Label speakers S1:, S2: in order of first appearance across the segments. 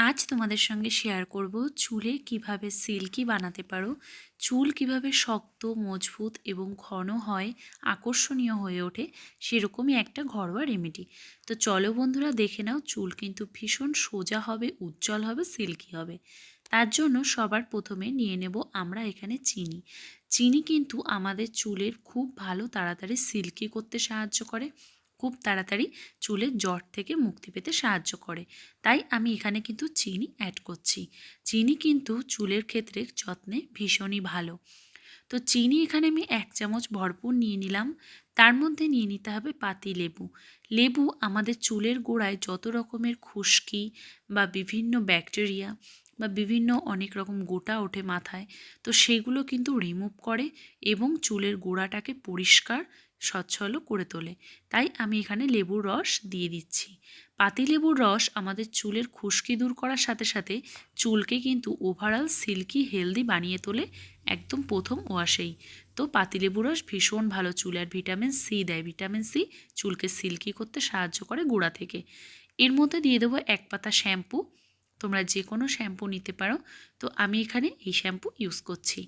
S1: আজ তোমাদের সঙ্গে শেয়ার করব চুলে কীভাবে সিল্কি বানাতে পারো। চুল কীভাবে শক্ত, মজবুত এবং ঘন হয়, আকর্ষণীয় হয়ে ওঠে সেরকমই একটা ঘরোয়া রেমেডি তো চলো বন্ধুরা দেখে নাও, চুল কিন্তু ভীষণ সোজা হবে, উজ্জ্বল হবে, সিল্কি হবে। তার জন্য সবার প্রথমে নিয়ে নেব আমরা এখানে চিনি। চিনি কিন্তু আমাদের চুলের খুব ভালো, তাড়াতাড়ি সিল্কি করতে সাহায্য করে। খুব তাড়াতাড়ি চুলের জট থেকে মুক্তি পেতে সাহায্য করে। তাই আমি এখানে কিন্তু চিনি অ্যাড করছি। চিনি কিন্তু চুলের ক্ষেত্রে যত্নে ভীষণই ভালো। তো চিনি এখানে আমি এক চামচ ভরপুর নিয়ে নিলাম। তার মধ্যে নিয়ে নিতে হবে পাতি লেবু। লেবু আমাদের চুলের গোড়ায় যত রকমের খুশকি বা বিভিন্ন ব্যাকটেরিয়া বা বিভিন্ন অনেক রকম গোটা ওঠে মাথায়, তো সেগুলো কিন্তু রিমুভ করে এবং চুলের গোড়াটাকে পরিষ্কার স্বচ্ছল করে তোলে। তাই আমি এখানে লেবুর রস দিয়ে দিচ্ছি। পাতিলেবুর রস আমাদের চুলের খুশকি দূর করার সাথে সাথে চুলকে কিন্তু ওভারঅল সিল্কি হেলদি বানিয়ে তোলে, একদম প্রথম ওয়াশেই তো পাতিলেবুর রস ভীষণ ভালো চুল আর ভিটামিন সি দেয়। ভিটামিন সি চুলকে সিল্কি করতে সাহায্য করে গোড়া থেকে। এর মধ্যে দিয়ে দেবো এক পাতা শ্যাম্পু তোমরা যে কোনো শ্যাম্পু নিতে পারো। তো আমি এখানে এই শ্যাম্পু ইউজ করছি।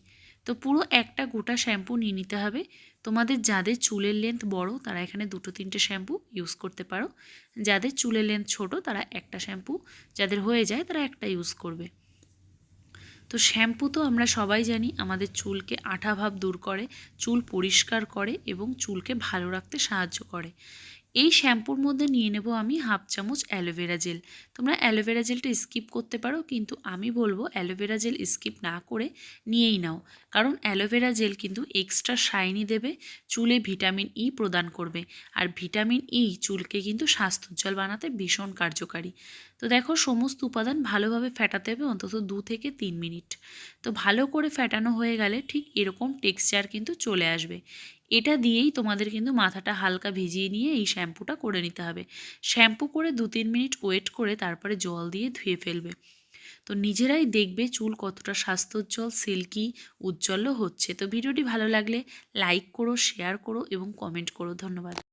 S1: তো পুরো একটা গোটা শ্যাম্পু নিয়ে নিতে হবে। তোমাদের যাদের চুলের লেন্থ বড়, তারা এখানে দুটো, তিনটে শ্যাম্পু ইউজ করতে পারো। যাদের চুলের লেন্থ ছোট, তারা একটা শ্যাম্পু। যাদের হয়ে যায়, তারা একটা ইউজ করবে। তো শ্যাম্পু তো আমরা সবাই জানি, আমাদের চুলকে আঠাভাব দূর করে, চুল পরিষ্কার করে এবং চুলকে ভালো রাখতে সাহায্য করে। এই শ্যাম্পুর মধ্যে নিয়ে নেব আমি হাফ চামচ অ্যালোভেরা জেল তোমরা অ্যালোভেরা জেলটা স্কিপ করতে পারো, কিন্তু আমি বলব অ্যালোভেরা জেল স্কিপ না করে নিয়েই নাও। কারণ অ্যালোভেরা জেল কিন্তু এক্সট্রা শাইনি দেবে, চুলে ভিটামিন ই প্রদান করবে। আর ভিটামিন ই চুলকে কিন্তু স্বাস্থ্যোজ্জ্বল বানাতে ভীষণ কার্যকারী। তো দেখো, সমস্ত উপাদান ভালোভাবে ফেটাতে হবে অন্তত দু থেকে তিন মিনিট। তো ভালো করে ফেটানো হয়ে গেলে ঠিক এরকম টেক্সচার কিন্তু চলে আসবে। এটা দিয়েই তোমাদের কিন্তু মাথাটা হালকা ভিজিয়ে নিয়ে এই শ্যাম্পুটা করে নিতে হবে। শ্যাম্পু করে দু তিন মিনিট ওয়েট করে তারপরে জল দিয়ে ধুয়ে ফেলবে। তো নিজেরাই দেখবে চুল কতটা স্বাস্থ্যোজ্জ্বল, সিল্কি, উজ্জ্বল হচ্ছে। তো ভিডিওটি ভালো লাগলে লাইক করো, শেয়ার করো এবং কমেন্ট করো। ধন্যবাদ।